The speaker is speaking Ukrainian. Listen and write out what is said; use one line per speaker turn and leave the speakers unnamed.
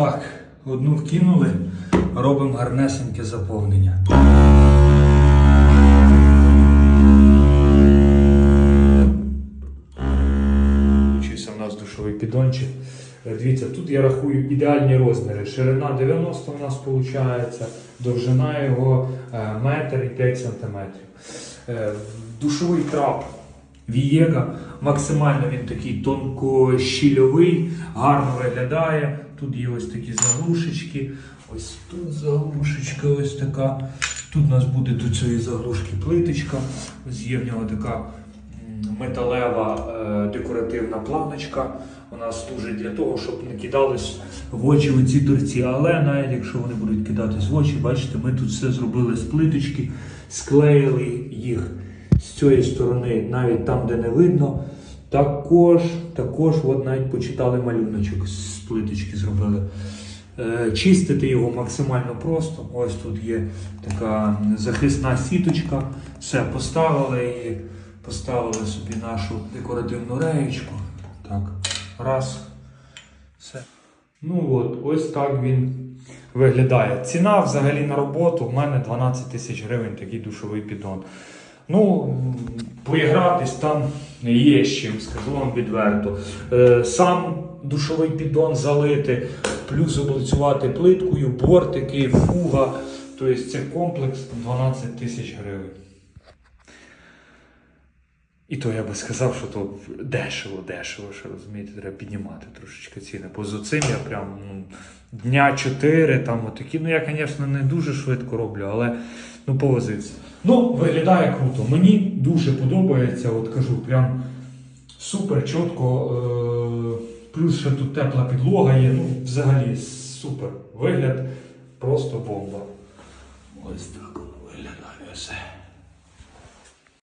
Так, одну вкинули, робимо гарнесеньке заповнення. Включився в нас душовий піддончик. Е, Дивіться, тут я рахую ідеальні розміри. Ширина 90 у нас виходить, довжина його е, метр і 5 сантиметрів. Е, Душовий трап Вієга, максимально він такий тонкощільовий, гарно виглядає. Тут є ось такі заглушечки. Ось тут заглушечка ось така. Тут у нас буде до цієї заглушки плиточка. Ось є в нього така металева е, декоративна планочка. Вона служить для того, щоб не кидались в очі оці торці. Але навіть якщо вони будуть кидатись в очі, бачите, ми тут все зробили з плиточки, склеїли їх з цієї сторони, навіть там, де не видно. Також, також от навіть почитали малюночок з плиточки зробили. Е, Чистити його максимально просто. Ось тут є така захисна сіточка. Все, поставили і поставили собі нашу декоративну реєчку. Так, раз. Все. Ну от, ось так він виглядає. Ціна взагалі на роботу в мене 12 тисяч гривень такий душовий піддон. Ну, поігратись там є з чим, скажу вам відверто. Е, Сам душовий піддон залити, плюс облицювати плиткою, бортики, фуга. Тобто це комплекс 12 тисяч гривень. І то я би сказав, що то дешево, дешево, що розумієте, треба піднімати трошечки ціни. Бо з оцим я прям ну, дня 4, там отакі. Ну я, звісно, не дуже швидко роблю, але ну повозився. Ну, виглядає круто. Мені дуже подобається, от кажу, прям супер чітко. Е- плюс ще тут тепла підлога є. Ну, взагалі супер. Вигляд просто бомба. Ось так воно виглядає все.